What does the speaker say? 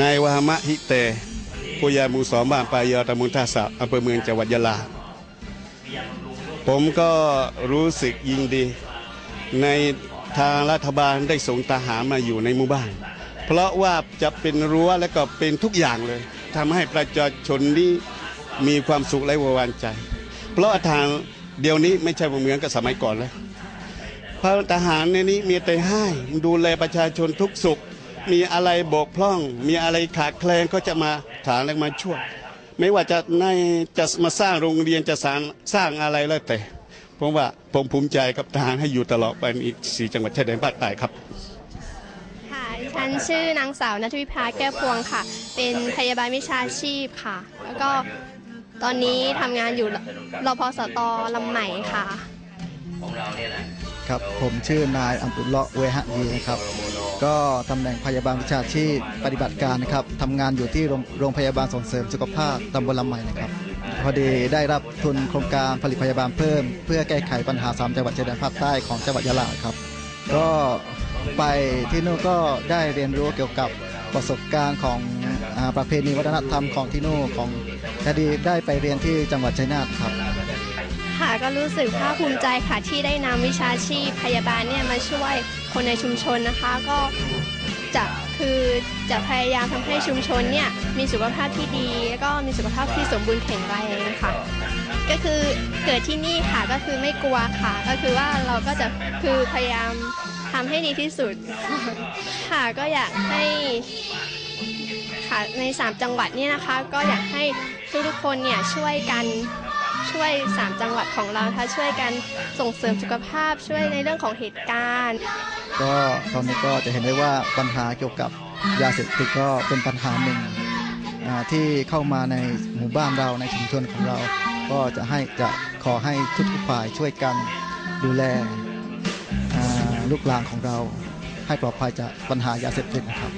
นายวหามะฮิเตผู้ใหญ่หมู่สองบ้านปลายอตำบลท่าสะอำเภอเมืองจังหวัดยะลา ผมก็รู้สึกยินดี ในทางรัฐบาลได้ส่งทหารมาอยู่ในหมู่บ้าน เพราะว่าจะเป็นรั้วและก็เป็นทุกอย่างเลยทำให้ประชาชนนี้มีความสุขและไว้วางใจ เพราะทางเดี๋ยวนี้ไม่ใช่เหมือนกับสมัยก่อนแล้วพระทหารในนี้มีแต่ให้ดูแลประชาชนทุกสุข มีอะไรบกพร่อง มีอะไรขาดแคลนก็จะมาถามและมาช่วยไม่ว่าจะในจะมาสร้างโรงเรียนจะสร้างสร้างอะไรแล้วแต่ผมว่าผมภูมิใจกับทหารให้อยู่ตลอดไปในอีกสี่จังหวัดชายแดนภาคใต้ครับค่ะดิฉันชื่อนางสาวนัทวิภาแก้วพวงค่ะ เป็นพยาบาลวิชาชีพค่ะ แล้วก็ตอนนี้ทำงานอยู่รพสตลำใหม่ค่ะครับผมชื่อนายอัมตุลเลาะห์เวหะยีนะครับ ก็ตำแหน่งพยาบาลวิชาชีพปฏิบัติการนะครับทำงานอยู่ที่โรงพยาบาลส่งเสริมสุขภาพตำบลลำใหม่นะครับ พอดีได้รับทุนโครงการผลิตพยาบาลเพิ่ม เพื่อแก้ไขปัญหา 3 จังหวัดชายแดนภาคใต้ของจังหวัดยะลาครับ ก็ไปที่นู่นก็ได้เรียนรู้เกี่ยวกับประสบการณ์ของอประเพณีวัฒนธรรมของที่นู่นของคดีได้ไปเรียนที่จังหวัดชัยนาทครับ ค่ะก็รู้สึกภาคภูมิใจค่ะที่ได้นำวิชาชีพพยาบาลเนี่ยมาช่วยคนในชุมชนนะคะ ก็จะคือจะพยายามทำให้ชุมชนเนี่ยมีสุขภาพที่ดีแล้วก็มีสุขภาพที่สมบูรณ์แข็งแรงค่ะ ก็คือเกิดที่นี่ค่ะก็คือไม่กลัวค่ะ ก็คือว่าเราก็จะคือพยายามทำให้ดีที่สุด ค่ะก็อยากให้ค่ะใน 3 จังหวัดเนี่ยนะคะ ก็อยากให้ทุกๆคนเนี่ยช่วยกัน ช่วย 3 จังหวัดของเรานะคะช่วยกันส่งเสริมสุขภาพช่วยในเรื่องของเหตุการณ์ ก็ตอนนี้ก็จะเห็นได้ว่าปัญหาเกี่ยวกับยาเสพติดก็เป็นปัญหาหนึ่งที่เข้ามาในหมู่บ้านเราในชุมชนของเรา ก็จะให้จะขอให้ทุกฝ่ายช่วยกันดูแลลูกหลานของเราให้ปลอดภัยจากปัญหายาเสพติดนะครับ